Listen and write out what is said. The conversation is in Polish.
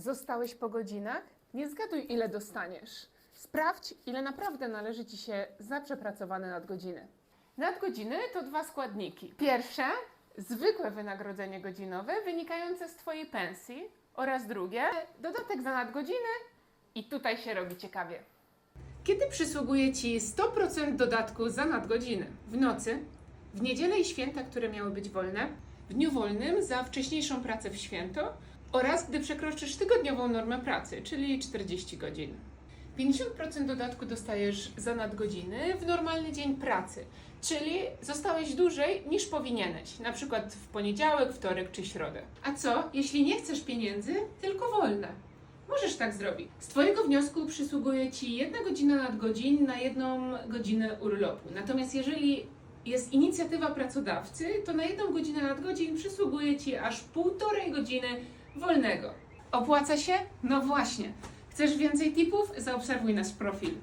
Zostałeś po godzinach? Nie zgaduj, ile dostaniesz. Sprawdź, ile naprawdę należy Ci się za przepracowane nadgodziny. Nadgodziny to dwa składniki. Pierwsze, zwykłe wynagrodzenie godzinowe wynikające z Twojej pensji oraz drugie, dodatek za nadgodziny i tutaj się robi ciekawie. Kiedy przysługuje Ci 100% dodatku za nadgodziny? W nocy, w niedzielę i święta, które miały być wolne, w dniu wolnym za wcześniejszą pracę w święto oraz gdy przekroczysz tygodniową normę pracy, czyli 40 godzin. 50% dodatku dostajesz za nadgodziny w normalny dzień pracy, czyli zostałeś dłużej niż powinieneś, na przykład w poniedziałek, wtorek czy środę. A co, jeśli nie chcesz pieniędzy, tylko wolne? Możesz tak zrobić. Z Twojego wniosku przysługuje Ci jedna godzina nadgodzin na jedną godzinę urlopu. Natomiast jeżeli jest inicjatywa pracodawcy, to na jedną godzinę nadgodzin przysługuje Ci aż półtorej godziny wolnego. Opłaca się? No właśnie. Chcesz więcej tipów? Zaobserwuj nasz profil.